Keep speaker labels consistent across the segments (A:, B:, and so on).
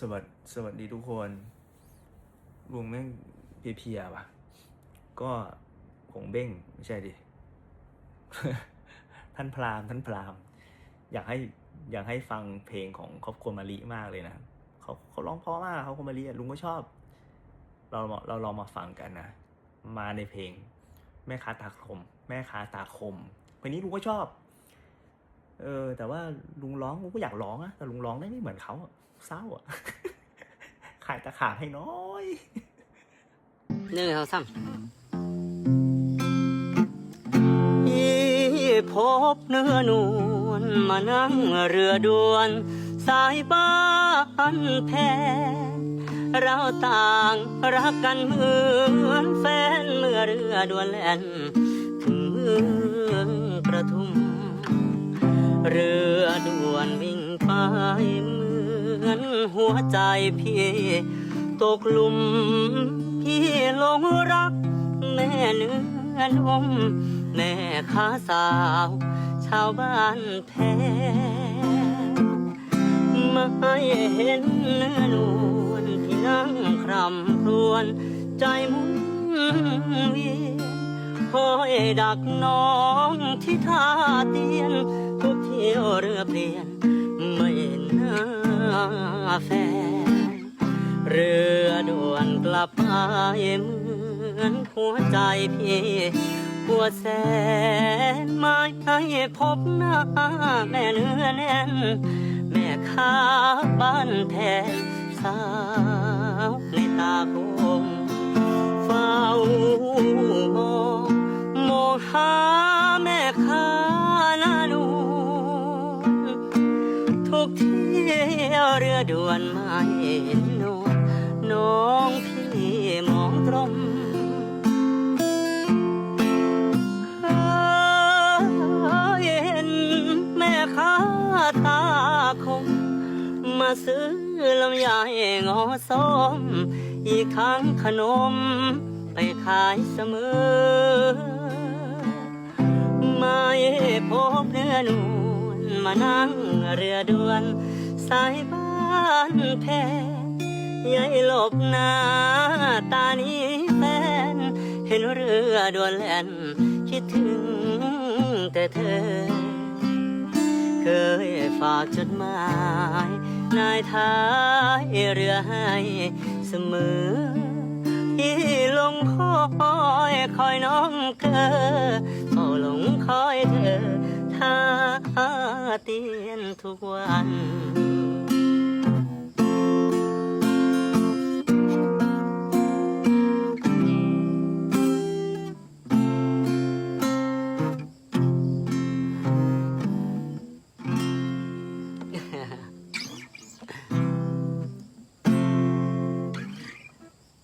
A: สวัสดสวัสดีทุกคนลุงแม่งเพียๆว่ะ ก็ผงเบ้งไม่ใช่ดิ ท่านพราหมณ์ท่านพราหมณ์อยากให้อยากให้ฟังเพลงของครอบครัวมาริมากเลยนะเขาเขาร้องเพราะมากเขาครัวมาริลุงก็ชอบ เรามาเราลองมาฟังกันนะ มาในเพลง แม่ค้าตาคม แม่ค้าตาคมเพลงนี้ลุงก็ชอบ เออ แต่ว่าลุงร้องลุงก็อยากร้องอะแต่ลุงร้องได้ไม่เหมือนเขาอะเศร้าอะขายตะขาบให้น้อย
B: หนึ่งสองสามอีพบเนื้อนวลมานั่งเรือด่วน สายบ้านแพเราต่างรักกันเหมือนแฟนเมื่อเรือด่วนแล่น วิ่งไปเหมือนหัวใจพี่ตกหลุม พี่ลงรัก แม่เนื้อนมแม่ค้าสาว ชาวบ้านแพ้ไม่เห็นเนื้อนวลที่นั่งครำครวญใจหมุนเวียนคอยดักน้องที่ท่าเตียน ทุกเที่ยวเรือเปลี่ยน แฟ เรือด่วนกลับไปเหมือนหัวใจพี่ปวดแสนไม่ให้พบหน้า แม่เนื้อแน่น แม่ค้าบ้านแทนสาวในตาคมเฝ้ามองมองหา ที่เรือด่วนไม่เห็นนวลน้องพี่มองตรงเห็นแม่ค้าตาคม มาซื้อลำไยงอส้ม อีกทั้งขนม ไปขายเสมอ ไม่พบเนื้อนวลมานั่งเรือด่วน สายบ้านแพยายหลบหน้าตานี้แฟน เห็นเรือด่วนแล่น คิดถึงแต่เธอ เคยฝากจดหมาย นายท้ายเรือให้เสมอที่ลงคอยคอยน้องเธอเฝ้าหลงคอยเธอ ท่าเตียนทุกวัน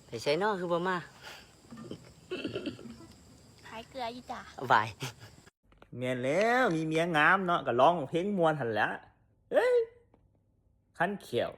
B: ไปใช้นอกคือบ่มา
C: ขายเกลืออยู่จ้ะ
B: บาย
A: เมียนแล้วมีเมียงามเนาะก็ร้องเพลงมวนหันแหละเอ้ยขั้นเขียว